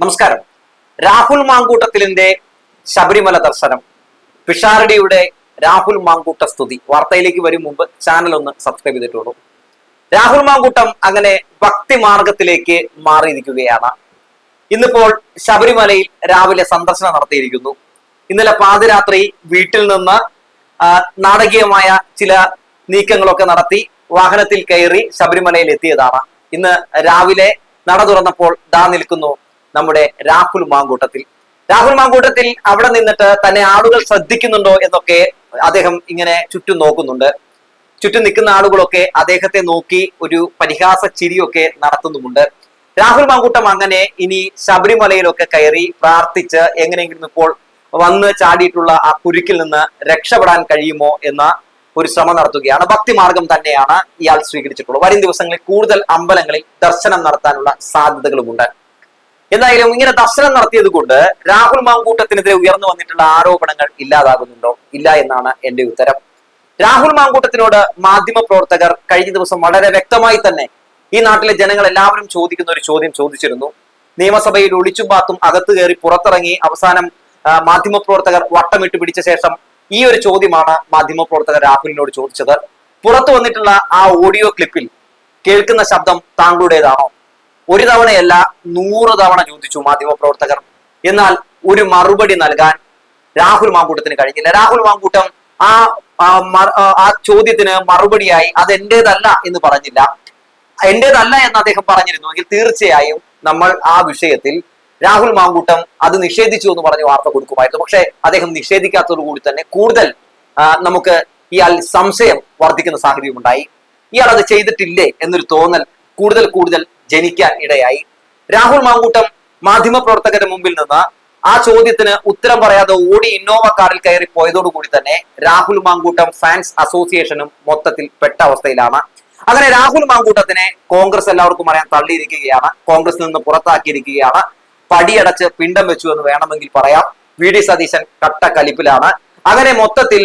നമസ്കാരം. രാഹുൽ മാങ്കൂട്ടത്തിലിന്റെ ശബരിമല ദർശനം. പിഷാരടിയുടെ രാഹുൽ മാങ്കൂട്ട സ്തുതി. വാർത്തയിലേക്ക് വരും മുമ്പ് ചാനൽ ഒന്ന് സബ്സ്ക്രൈബ് ചെയ്തിട്ടുള്ളൂ. രാഹുൽ മാങ്കൂട്ടം അങ്ങനെ ഭക്തി മാർഗത്തിലേക്ക് മാറിയിരിക്കുകയാണ്. ഇന്നിപ്പോൾ ശബരിമലയിൽ രാവിലെ സന്ദർശനം നടത്തിയിരിക്കുന്നു. ഇന്നലെ പാതിരാത്രി വീട്ടിൽ നിന്ന് നാടകീയമായ ചില നീക്കങ്ങളൊക്കെ നടത്തി വാഹനത്തിൽ കയറി ശബരിമലയിൽ എത്തിയതാണ്. ഇന്ന് രാവിലെ നട തുറന്നപ്പോൾ ദാ നിൽക്കുന്നു നമ്മുടെ രാഹുൽ മാങ്കൂട്ടത്തിൽ. രാഹുൽ മാങ്കൂട്ടത്തിൽ അവിടെ നിന്നിട്ട് തന്നെ ആളുകൾ ശ്രദ്ധിക്കുന്നുണ്ടോ എന്നൊക്കെ അദ്ദേഹം ഇങ്ങനെ ചുറ്റും നോക്കുന്നുണ്ട്. ചുറ്റും നിൽക്കുന്ന ആളുകളൊക്കെ അദ്ദേഹത്തെ നോക്കി ഒരു പരിഹാസ ചിരിയൊക്കെ നടത്തുന്നുമുണ്ട്. രാഹുൽ മാങ്കൂട്ടം അങ്ങനെ ഇനി ശബരിമലയിലൊക്കെ കയറി പ്രാർത്ഥിച്ച് എങ്ങനെയെങ്കിലും ഇപ്പോൾ വന്ന് ചാടിയിട്ടുള്ള ആ കുരുക്കിൽ നിന്ന് രക്ഷപ്പെടാൻ കഴിയുമോ എന്ന ഒരു ശ്രമം നടത്തുകയാണ്. ഭക്തിമാർഗം തന്നെയാണ് ഇയാൾ സ്വീകരിച്ചിട്ടുള്ളത്. വരും ദിവസങ്ങളിൽ കൂടുതൽ അമ്പലങ്ങളിൽ ദർശനം നടത്താനുള്ള സാധ്യതകളുമുണ്ട്. എന്തായാലും ഇങ്ങനെ ദർശനം നടത്തിയത് കൊണ്ട് രാഹുൽ മാങ്കൂട്ടത്തിനെതിരെ ഉയർന്നു വന്നിട്ടുള്ള ആരോപണങ്ങൾ ഇല്ലാതാകുന്നുണ്ടോ? ഇല്ല എന്നാണ് എന്റെ ഉത്തരം. രാഹുൽ മാങ്കൂട്ടത്തിനോട് മാധ്യമ പ്രവർത്തകർ കഴിഞ്ഞ ദിവസം വളരെ വ്യക്തമായി തന്നെ ഈ നാട്ടിലെ ജനങ്ങൾ എല്ലാവരും ചോദിക്കുന്ന ഒരു ചോദ്യം ചോദിച്ചിരുന്നു. നിയമസഭയിൽ ഒളിച്ചും പാത്തും അകത്ത് കയറി പുറത്തിറങ്ങി അവസാനം ആ, മാധ്യമ പ്രവർത്തകർ വട്ടമിട്ട് പിടിച്ച ശേഷം ഈ ഒരു ചോദ്യമാണ് മാധ്യമ പ്രവർത്തകർ രാഹുലിനോട് ചോദിച്ചത്. പുറത്തു വന്നിട്ടുള്ള ആ ഓഡിയോ ക്ലിപ്പിൽ കേൾക്കുന്ന ശബ്ദം താങ്കളുടേതാണോ? ഒരു തവണയല്ല നൂറ് തവണ ചോദിച്ചു മാധ്യമപ്രവർത്തകർ. എന്നാൽ ഒരു മറുപടി നൽകാൻ രാഹുൽ മാങ്കൂട്ടത്തിന് കഴിഞ്ഞില്ല. രാഹുൽ മാങ്കൂട്ടം ആ ആ ചോദ്യത്തിന് മറുപടിയായി അത് എന്റേതല്ല എന്ന് പറഞ്ഞില്ല. എന്റേതല്ല എന്ന് അദ്ദേഹം പറഞ്ഞിരുന്നു എങ്കിൽ തീർച്ചയായും നമ്മൾ ആ വിഷയത്തിൽ രാഹുൽ മാങ്കൂട്ടം അത് നിഷേധിച്ചു എന്ന് പറഞ്ഞ് വാർത്ത കൊടുക്കുമായിരുന്നു. പക്ഷേ അദ്ദേഹം നിഷേധിക്കാത്തതോടുകൂടി തന്നെ കൂടുതൽ നമുക്ക് ഇയാൾ സംശയം വർദ്ധിക്കുന്ന സാഹചര്യം ഉണ്ടായി ഇയാൾ അത് ചെയ്തിട്ടില്ലേ എന്നൊരു തോന്നൽ കൂടുതൽ കൂടുതൽ ജനിക്കാൻ ഇടയായി. രാഹുൽ മാങ്കൂട്ടം മാധ്യമപ്രവർത്തകരുടെ മുമ്പിൽ നിന്ന് ആ ചോദ്യത്തിന് ഉത്തരം പറയാതെ ഓടി ഇന്നോവ കാറിൽ കയറി പോയതോടുകൂടി തന്നെ രാഹുൽ മാങ്കൂട്ടം ഫാൻസ് അസോസിയേഷനും മൊത്തത്തിൽ പെട്ട അവസ്ഥയിലാണ്. അങ്ങനെ രാഹുൽ മാങ്കൂട്ടത്തിനെ കോൺഗ്രസ് എല്ലാവർക്കും അറിയാൻ തള്ളിയിരിക്കുകയാണ്. കോൺഗ്രസിൽ നിന്ന് പുറത്താക്കിയിരിക്കുകയാണ്. പടിയടച്ച് പിണ്ടം വെച്ചു എന്ന് വേണമെങ്കിൽ പറയാം. വി ഡി സതീശൻ കട്ട കലിപ്പിലാണ്. അങ്ങനെ മൊത്തത്തിൽ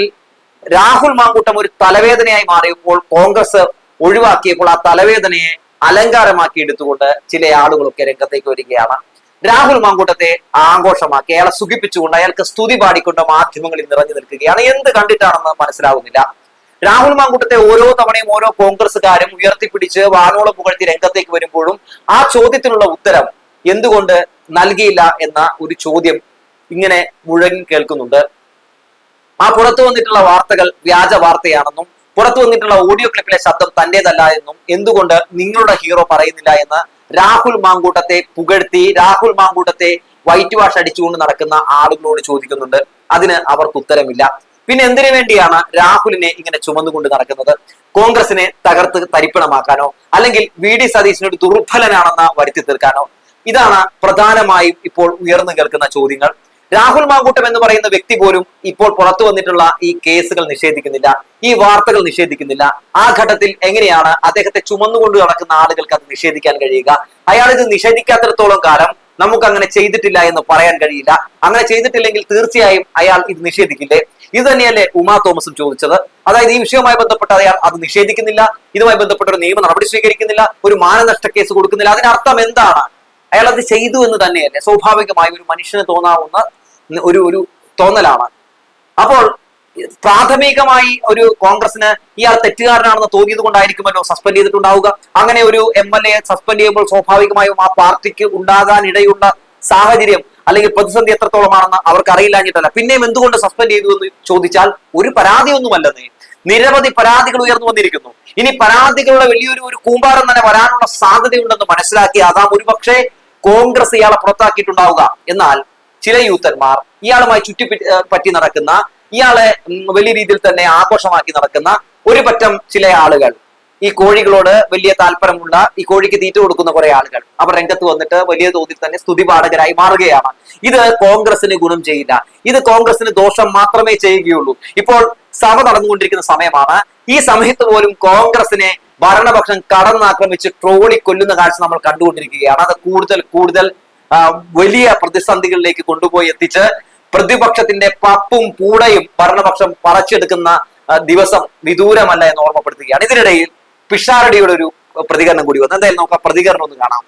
രാഹുൽ മാങ്കൂട്ടം ഒരു തലവേദനയായി മാറിയപ്പോൾ കോൺഗ്രസ് ഒഴിവാക്കിയപ്പോൾ ആ തലവേദനയെ അലങ്കാരമാക്കി എടുത്തുകൊണ്ട് ചില ആളുകളൊക്കെ രംഗത്തേക്ക് വരികയാണ്. രാഹുൽ മാങ്കൂട്ടത്തെ ആഘോഷമാക്കി അയാളെ സുഖിപ്പിച്ചുകൊണ്ട് അയാൾക്ക് സ്തുതി പാടിക്കൊണ്ട് മാധ്യമങ്ങളിൽ നിറഞ്ഞു നിൽക്കുകയാണ്. എന്ത് കണ്ടിട്ടാണെന്ന് മനസ്സിലാവുന്നില്ല. രാഹുൽ മാങ്കൂട്ടത്തെ ഓരോ തവണയും ഓരോ കോൺഗ്രസ്സുകാരും ഉയർത്തിപ്പിടിച്ച് വാനോളം പുകഴ്ത്തി രംഗത്തേക്ക് വരുമ്പോഴും ആ ചോദ്യത്തിനുള്ള ഉത്തരം എന്തുകൊണ്ട് നൽകിയില്ല എന്ന ഒരു ചോദ്യം ഇങ്ങനെ മുഴങ്ങി കേൾക്കുന്നുണ്ട്. ആ പുറത്തു വന്നിട്ടുള്ള വാർത്തകൾ വ്യാജ വാർത്തയാണെന്നും പുറത്തു വന്നിട്ടുള്ള ഓഡിയോ ക്ലിപ്പിലെ ശബ്ദം തന്റേതല്ല എന്നും എന്തുകൊണ്ട് നിങ്ങളുടെ ഹീറോ പറയുന്നില്ല എന്ന് രാഹുൽ മാങ്കൂട്ടത്തെ പുകഴ്ത്തി രാഹുൽ മാങ്കൂട്ടത്തെ വൈറ്റ് വാഷ് അടിച്ചുകൊണ്ട് നടക്കുന്ന ആളുകളോട് ചോദിക്കുന്നുണ്ട്. അതിന് അവർക്ക് ഉത്തരമില്ല. പിന്നെ എന്തിനു വേണ്ടിയാണ് രാഹുലിനെ ഇങ്ങനെ ചുമന്നുകൊണ്ട് നടക്കുന്നത്? കോൺഗ്രസിനെ തകർത്ത് തരിപ്പണമാക്കാനോ അല്ലെങ്കിൽ വി ഡി ഒരു ദുർബലനാണെന്ന് വരുത്തി തീർക്കാനോ? ഇതാണ് പ്രധാനമായും ഇപ്പോൾ ഉയർന്നു കേൾക്കുന്ന ചോദ്യങ്ങൾ. രാഹുൽ മാങ്കൂട്ടം എന്ന് പറയുന്ന വ്യക്തി പോലും ഇപ്പോൾ പുറത്തു വന്നിട്ടുള്ള ഈ കേസുകൾ നിഷേധിക്കുന്നില്ല ഈ വാർത്തകൾ നിഷേധിക്കുന്നില്ല. ആ ഘട്ടത്തിൽ എങ്ങനെയാണ് അദ്ദേഹത്തെ ചുമന്നുകൊണ്ട് നടക്കുന്ന ആളുകൾക്ക് അത് നിഷേധിക്കാൻ കഴിയുക? അയാൾ ഇത് നിഷേധിക്കാത്തിടത്തോളം കാലം നമുക്ക് അങ്ങനെ ചെയ്തിട്ടില്ല എന്ന് പറയാൻ കഴിയില്ല. അങ്ങനെ ചെയ്തിട്ടില്ലെങ്കിൽ തീർച്ചയായും അയാൾ ഇത് നിഷേധിക്കില്ലേ? ഇത് തന്നെയല്ലേ ഉമാ തോമസും ചോദിച്ചത്. അതായത് ഈ വിഷയവുമായി ബന്ധപ്പെട്ട് അയാൾ അത് നിഷേധിക്കുന്നില്ല ഇതുമായി ബന്ധപ്പെട്ട ഒരു നിയമ നടപടി സ്വീകരിക്കുന്നില്ല ഒരു മാനനഷ്ട കേസ് കൊടുക്കുന്നില്ല. അതിനർത്ഥം എന്താണ്? അയാൾ അത് ചെയ്തു എന്ന് തന്നെയല്ലേ. സ്വാഭാവികമായി ഒരു മനുഷ്യന് തോന്നാവുന്ന ഒരു ഒരു തോന്നലാണ്. അപ്പോൾ പ്രാഥമികമായി ഒരു കോൺഗ്രസിന് ഇയാൾ തെറ്റുകാരനാണെന്ന് തോന്നിയത് കൊണ്ടായിരിക്കുമല്ലോ സസ്പെൻഡ് ചെയ്തിട്ടുണ്ടാവുക. അങ്ങനെ ഒരു എം എൽ എ സസ്പെൻഡ് ചെയ്യുമ്പോൾ സ്വാഭാവികമായും ആ പാർട്ടിക്ക് ഉണ്ടാകാനിടയുള്ള സാഹചര്യം അല്ലെങ്കിൽ പ്രതിസന്ധി എത്രത്തോളമാണെന്ന് അവർക്ക് അറിയില്ലാഞ്ഞിട്ടല്ല പിന്നെയും എന്തുകൊണ്ട് സസ്പെൻഡ് ചെയ്തു എന്ന് ചോദിച്ചാൽ ഒരു പരാതിയൊന്നുമല്ലെന്നേ. നിരവധി പരാതികൾ ഉയർന്നു വന്നിരിക്കുന്നു. ഇനി പരാതികളുടെ വലിയൊരു ഒരു കൂമ്പാരം തന്നെ വരാനുള്ള സാധ്യതയുണ്ടെന്ന് മനസ്സിലാക്കി അതാം ഒരുപക്ഷെ കോൺഗ്രസ് ഇയാളെ പുറത്താക്കിയിട്ടുണ്ടാവുക. എന്നാൽ ചില യൂത്തന്മാർ ഇയാളുമായി ചുറ്റി പറ്റി നടക്കുന്ന ഇയാളെ വലിയ രീതിയിൽ തന്നെ ആഘോഷമാക്കി നടക്കുന്ന ഒരു പറ്റം ചില ആളുകൾ. ഈ കോഴികളോട് വലിയ താല്പര്യമുള്ള ഈ കോഴിക്ക് തീറ്റ കൊടുക്കുന്ന കുറെ ആളുകൾ. അവർ രംഗത്ത് വന്നിട്ട് വലിയ തോതിൽ തന്നെ സ്തുതിപാഠകരായി മാറുകയാണ്. ഇത് കോൺഗ്രസിന് ഗുണം ചെയ്യില്ല. ഇത് കോൺഗ്രസിന് ദോഷം മാത്രമേ ചെയ്യുകയുള്ളൂ. ഇപ്പോൾ സഭ നടന്നുകൊണ്ടിരിക്കുന്ന സമയമാണ്. ഈ സമയത്ത് പോലും കോൺഗ്രസിനെ ഭരണപക്ഷം കടന്നാക്രമിച്ച് ട്രോളി കൊല്ലുന്ന കാഴ്ച നമ്മൾ കണ്ടുകൊണ്ടിരിക്കുകയാണ്. അത് കൂടുതൽ കൂടുതൽ വലിയ പ്രതിസന്ധികളിലേക്ക് കൊണ്ടുപോയി എത്തിച്ച് പ്രതിപക്ഷത്തിന്റെ പപ്പും പൂടയും ഭരണപക്ഷം പറച്ചെടുക്കുന്ന ദിവസം വിദൂരമല്ല എന്ന് ഓർമ്മപ്പെടുത്തുകയാണ്. ഇതിനിടയിൽ പിഷാരടിയുടെ ഒരു പ്രതികരണം കൂടി വന്നു. എന്തായാലും നമുക്ക് ആ പ്രതികരണം ഒന്ന് കാണാം.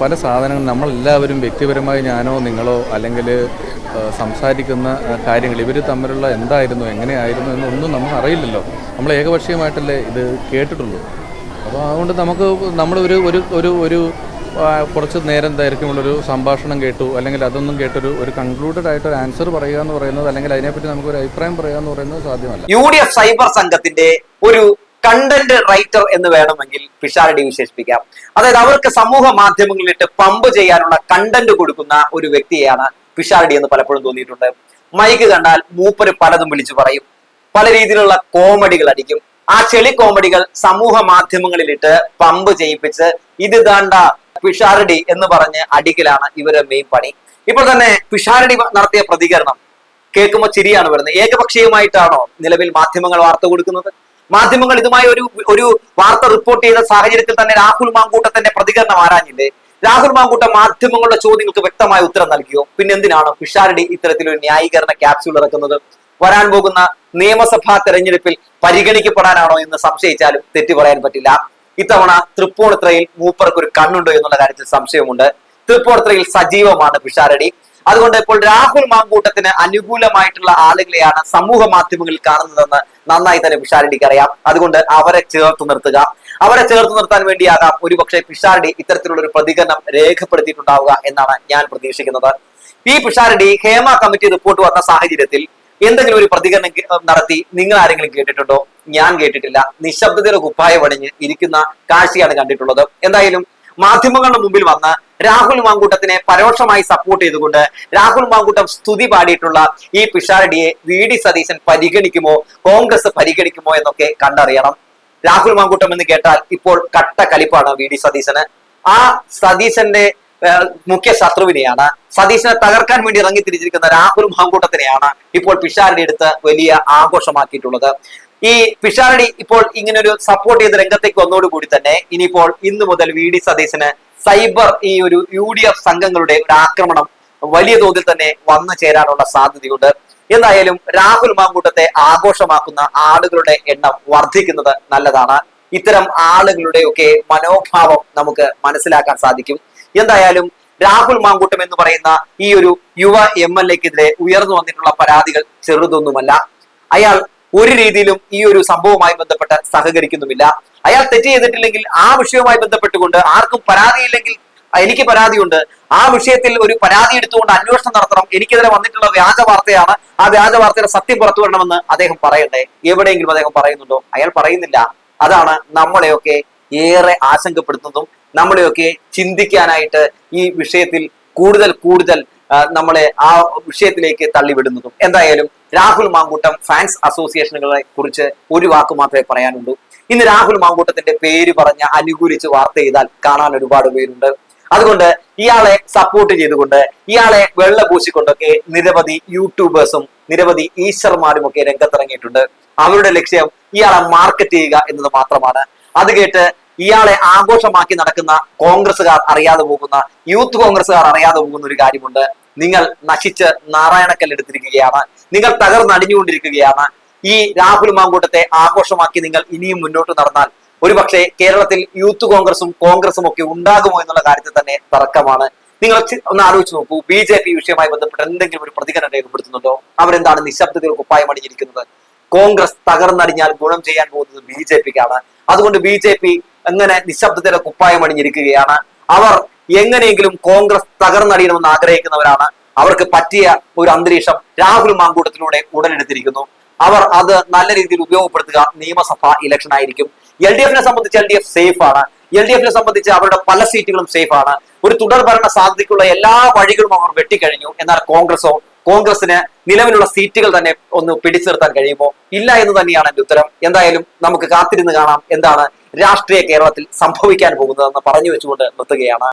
പല സാധനങ്ങൾ നമ്മളെല്ലാവരും വ്യക്തിപരമായി ഞാനോ നിങ്ങളോ അല്ലെങ്കിൽ സംസാരിക്കുന്ന കാര്യങ്ങൾ ഇവർ തമ്മിലുള്ള എന്തായിരുന്നു എങ്ങനെയായിരുന്നു എന്നൊന്നും നമുക്ക് അറിയില്ലല്ലോ. നമ്മൾ ഏകപക്ഷീയമായിട്ടല്ലേ ഇത് കേട്ടിട്ടുള്ളൂ. അപ്പോൾ അതുകൊണ്ട് നമുക്ക് നമ്മൾ ഒരു ഒരു ഒരു ഒരു കുറച്ച് നേരം ദൈർഘ്യമുള്ളൊരു സംഭാഷണം കേട്ടു. അല്ലെങ്കിൽ അതൊന്നും കേട്ടൊരു ഒരു കൺക്ലൂഡഡ് ആയിട്ട് ഒരു ആൻസർ പറയുക എന്ന് പറയുന്നത് അല്ലെങ്കിൽ അതിനെപ്പറ്റി നമുക്ക് ഒരു അഭിപ്രായം പറയുക എന്ന് പറയുന്നത് സാധ്യമല്ല. യു ഡി എഫ് സൈബർ സംഘത്തിന്റെ ഒരു കണ്ടന്റ് റൈറ്റർ എന്ന് വേണമെങ്കിൽ പിഷാരടി വിശേഷിപ്പിക്കാം. അതായത് അവർക്ക് സമൂഹ മാധ്യമങ്ങളിലിട്ട് പമ്പ് ചെയ്യാനുള്ള കണ്ടന്റ് കൊടുക്കുന്ന ഒരു വ്യക്തിയാണ് പിഷാരടി എന്ന് പലപ്പോഴും തോന്നിയിട്ടുണ്ട്. മൈക്ക് കണ്ടാൽ മൂപ്പര് പലതും വിളിച്ചു പറയും. പല രീതിയിലുള്ള കോമഡികൾ അടിക്കും. ആ ചെളി കോമഡികൾ സമൂഹ മാധ്യമങ്ങളിലിട്ട് പമ്പ് ചെയ്യിപ്പിച്ച് ഇത് ദാണ്ട പിഷാരടി എന്ന് പറഞ്ഞ് അടിക്കലാണ് ഇവരെ മെയിൻ പണി. ഇപ്പോൾ തന്നെ പിഷാരടി നടത്തിയ പ്രതികരണം കേൾക്കുമ്പോൾ ചിരിയാണ് വരുന്നത്. ഏകപക്ഷീയമായിട്ടാണോ നിലവിൽ മാധ്യമങ്ങൾ വാർത്ത കൊടുക്കുന്നത്? മാധ്യമങ്ങൾ ഇതുമായി ഒരു ഒരു വാർത്ത റിപ്പോർട്ട് ചെയ്ത സാഹചര്യത്തിൽ തന്നെ രാഹുൽ മാങ്കൂട്ടത്തിന്റെ പ്രതികരണം ആരാഞ്ഞില്ലേ? രാഹുൽ മാങ്കൂട്ടം മാധ്യമങ്ങളുടെ ചോദ്യങ്ങൾക്ക് വ്യക്തമായ ഉത്തരം നൽകിയോ? പിന്നെന്തിനാണ് പിഷാരടി ഇത്തരത്തിലൊരു ന്യായീകരണ ക്യാപ്സ്യൂൾ ഇറക്കുന്നത്? വരാൻ പോകുന്ന നിയമസഭാ തെരഞ്ഞെടുപ്പിൽ പരിഗണിക്കപ്പെടാനാണോ എന്ന് സംശയിച്ചാലും തെറ്റു പറയാൻ പറ്റില്ല. ഇത്തവണ തൃപ്പൂണിത്രയിൽ മൂപ്പർക്ക് ഒരു കണ്ണുണ്ടോ എന്നുള്ള കാര്യത്തിൽ സംശയമുണ്ട്. തൃപ്പൂണിത്രയിൽ സജീവമാണ് പിഷാരടി. അതുകൊണ്ട് ഇപ്പോൾ രാഹുൽ മാങ്കൂട്ടത്തിന് അനുകൂലമായിട്ടുള്ള ആളുകളെയാണ് സമൂഹ മാധ്യമങ്ങളിൽ കാണുന്നതെന്ന് നന്നായി തന്നെ പിഷാരടിക്ക് അറിയാം. അതുകൊണ്ട് അവരെ ചേർത്ത് നിർത്തുക. അവരെ ചേർത്ത് നിർത്താൻ വേണ്ടിയാകാം ഒരുപക്ഷെ പിഷാരടി ഇത്തരത്തിലുള്ള ഒരു പ്രതികരണം രേഖപ്പെടുത്തിയിട്ടുണ്ടാവുക എന്നാണ് ഞാൻ പ്രതീക്ഷിക്കുന്നത്. ഈ പിഷാരടി ഹേമ കമ്മിറ്റി റിപ്പോർട്ട് വന്ന സാഹചര്യത്തിൽ എന്തെങ്കിലും ഒരു പ്രതികരണം നടത്തി നിങ്ങൾ ആരെങ്കിലും കേട്ടിട്ടുണ്ടോ? ഞാൻ കേട്ടിട്ടില്ല. നിശബ്ദതയുടെ കുപ്പായ പണിഞ്ഞ് ഇരിക്കുന്ന കാഴ്ചയാണ് കണ്ടിട്ടുള്ളത്. എന്തായാലും മാധ്യമങ്ങളുടെ മുമ്പിൽ വന്ന് രാഹുൽ മാങ്കൂട്ടത്തിനെ പരോക്ഷമായി സപ്പോർട്ട് ചെയ്തുകൊണ്ട് രാഹുൽ മാങ്കൂട്ടം സ്തുതി പാടിയിട്ടുള്ള ഈ പിഷാരടിയെ വി ഡി സതീശൻ പരിഗണിക്കുമോ? കോൺഗ്രസ് പരിഗണിക്കുമോ എന്നൊക്കെ കണ്ടറിയണം. രാഹുൽ മാങ്കൂട്ടം എന്ന് കേട്ടാൽ ഇപ്പോൾ കട്ട കലിപ്പാണ് വി ഡി സതീശന്. ആ സതീശന്റെ മുഖ്യ ശത്രുവിനെയാണ്. സതീശനെ തകർക്കാൻ വേണ്ടി ഇറങ്ങി തിരിച്ചിരിക്കുന്ന രാഹുൽ മാങ്കൂട്ടത്തിനെയാണ് ഇപ്പോൾ പിഷാരടി എടുത്ത് വലിയ ആഘോഷമാക്കിയിട്ടുള്ളത്. ഈ പിഷാരടി ഇപ്പോൾ ഇങ്ങനെ ഒരു സപ്പോർട്ട് ചെയ്ത രംഗത്തേക്ക് വന്നതോടുകൂടി തന്നെ ഇനിയിപ്പോൾ ഇന്നു മുതൽ വി ഡി സതീശന് സൈബർ ഈ ഒരു യു ഡി എഫ് സംഘങ്ങളുടെ ഒരു ആക്രമണം വലിയ തോതിൽ തന്നെ വന്നു ചേരാനുള്ള സാധ്യതയുണ്ട്. എന്തായാലും രാഹുൽ മാങ്കൂട്ടത്തെ ആഘോഷമാക്കുന്ന ആളുകളുടെ എണ്ണം വർദ്ധിക്കുന്നത് നല്ലതാണ്. ഇത്തരം ആളുകളുടെ ഒക്കെ മനോഭാവം നമുക്ക് മനസ്സിലാക്കാൻ സാധിക്കും. എന്തായാലും രാഹുൽ മാങ്കൂട്ടം എന്ന് പറയുന്ന ഈ ഒരു യുവ എം എൽ എക്കെതിരെ ഉയർന്നു വന്നിട്ടുള്ള പരാതികൾ ചെറുതൊന്നുമല്ല. അയാൾ ഒരു രീതിയിലും ഈ ഒരു സംഭവവുമായി ബന്ധപ്പെട്ട് സഹകരിക്കുന്നുമില്ല. അയാൾ തെറ്റ് ചെയ്തിട്ടില്ലെങ്കിൽ ആ വിഷയവുമായി ബന്ധപ്പെട്ടുകൊണ്ട് ആർക്കും പരാതിയില്ലെങ്കിൽ എനിക്ക് പരാതിയുണ്ട്. ആ വിഷയത്തിൽ ഒരു പരാതി എടുത്തുകൊണ്ട് അന്വേഷണം നടത്തണം. എനിക്കെതിരെ വന്നിട്ടുള്ള വ്യാജ വാർത്തയാണ്. ആ വ്യാജ വാർത്തയുടെ സത്യം പുറത്തു വരണമെന്ന് അദ്ദേഹം പറയട്ടെ. എവിടെയെങ്കിലും അദ്ദേഹം പറയുന്നുണ്ടോ? അയാൾ പറയുന്നില്ല. അതാണ് നമ്മളെയൊക്കെ ഏറെ ആശങ്കപ്പെടുത്തുന്നതും നമ്മളെയൊക്കെ ചിന്തിക്കാനായിട്ട് ഈ വിഷയത്തിൽ കൂടുതൽ കൂടുതൽ നമ്മളെ ആ വിഷയത്തിലേക്ക് തള്ളിവിടുന്നതും. എന്തായാലും രാഹുൽ മാങ്കൂട്ടം ഫാൻസ് അസോസിയേഷനുകളെ കുറിച്ച് ഒരു വാക്ക് മാത്രമേ പറയാനുള്ളൂ. ഇന്ന് രാഹുൽ മാങ്കൂട്ടത്തിന്റെ പേര് പറഞ്ഞ് അനുകൂലിച്ച് വാർത്ത ചെയ്താൽ കാണാൻ ഒരുപാട് പേരുണ്ട്. അതുകൊണ്ട് ഇയാളെ സപ്പോർട്ട് ചെയ്തുകൊണ്ട് ഇയാളെ വെള്ള പൂശിക്കൊണ്ടൊക്കെ നിരവധി യൂട്യൂബേഴ്സും നിരവധി ഈശ്വർമാരും ഒക്കെ രംഗത്തിറങ്ങിയിട്ടുണ്ട്. അവരുടെ ലക്ഷ്യം ഇയാളെ മാർക്കറ്റ് ചെയ്യുക എന്നത് മാത്രമാണ്. അത് കേട്ട് ഇയാളെ ആഘോഷമാക്കി നടക്കുന്ന കോൺഗ്രസ്സുകാർ അറിയാതെ പോകുന്ന യൂത്ത് കോൺഗ്രസ്സുകാർ അറിയാതെ പോകുന്ന ഒരു കാര്യമുണ്ട്. നിങ്ങൾ നശിച്ച് നാരായണക്കല്ലെടുത്തിരിക്കുകയാണ് നിങ്ങൾ തകർന്നടിഞ്ഞുകൊണ്ടിരിക്കുകയാണ് ഈ രാഹുൽ മാങ്കൂട്ടത്തെ ആഘോഷമാക്കി നിങ്ങൾ ഇനിയും മുന്നോട്ട് നടന്നാൽ ഒരുപക്ഷെ കേരളത്തിൽ യൂത്ത് കോൺഗ്രസും കോൺഗ്രസും ഒക്കെ ഉണ്ടാകുമോ എന്നുള്ള കാര്യത്തിൽ തന്നെ തർക്കമാണ്. നിങ്ങൾ ഒന്ന് ആലോചിച്ച് നോക്കൂ. ബി ജെ പി വിഷയവുമായി ബന്ധപ്പെട്ട് എന്തെങ്കിലും ഒരു പ്രതികരണം രേഖപ്പെടുത്തുന്നുണ്ടോ? അവരെന്താണ് നിശബ്ദതയിൽ കുപ്പായം അണിഞ്ഞിരിക്കുന്നത്? കോൺഗ്രസ് തകർന്നടിഞ്ഞാൽ ഗുണം ചെയ്യാൻ പോകുന്നത് ബി ജെ പിക്കാണ്. അതുകൊണ്ട് ബി ജെ പി എങ്ങനെ നിശബ്ദതയുടെ കുപ്പായം അണിഞ്ഞിരിക്കുകയാണ്. അവർ എങ്ങനെയെങ്കിലും കോൺഗ്രസ് തകർന്നടിയണമെന്ന് ആഗ്രഹിക്കുന്നവരാണ്. അവർക്ക് പറ്റിയ ഒരു അന്തരീക്ഷം രാഹുൽ മാങ്കൂട്ടത്തിലൂടെ ഉടലെടുത്തിരിക്കുന്നു. അവർ അത് നല്ല രീതിയിൽ ഉപയോഗപ്പെടുത്തുക നിയമസഭാ ഇലക്ഷൻ ആയിരിക്കും. എൽ ഡി എഫിനെ സംബന്ധിച്ച് എൽ ഡി എഫ് സേഫ് ആണ്. എൽ ഡി എഫിനെ സംബന്ധിച്ച് അവരുടെ പല സീറ്റുകളും സേഫ് ആണ്. ഒരു തുടർ ഭരണ സാധ്യതയ്ക്കുള്ള എല്ലാ വഴികളും അവർ വെട്ടിക്കഴിഞ്ഞു. എന്നാൽ കോൺഗ്രസോ കോൺഗ്രസിന് നിലവിലുള്ള സീറ്റുകൾ തന്നെ ഒന്ന് പിടിച്ചു നിർത്താൻ കഴിയുമോ? ഇല്ല എന്ന് തന്നെയാണ് എന്റെ ഉത്തരം. എന്തായാലും നമുക്ക് കാത്തിരുന്ന് കാണാം എന്താണ് രാഷ്ട്രീയ കേരളത്തിൽ സംഭവിക്കാൻ പോകുന്നതെന്ന് പറഞ്ഞു വെച്ചുകൊണ്ട് നിർത്തുകയാണ്.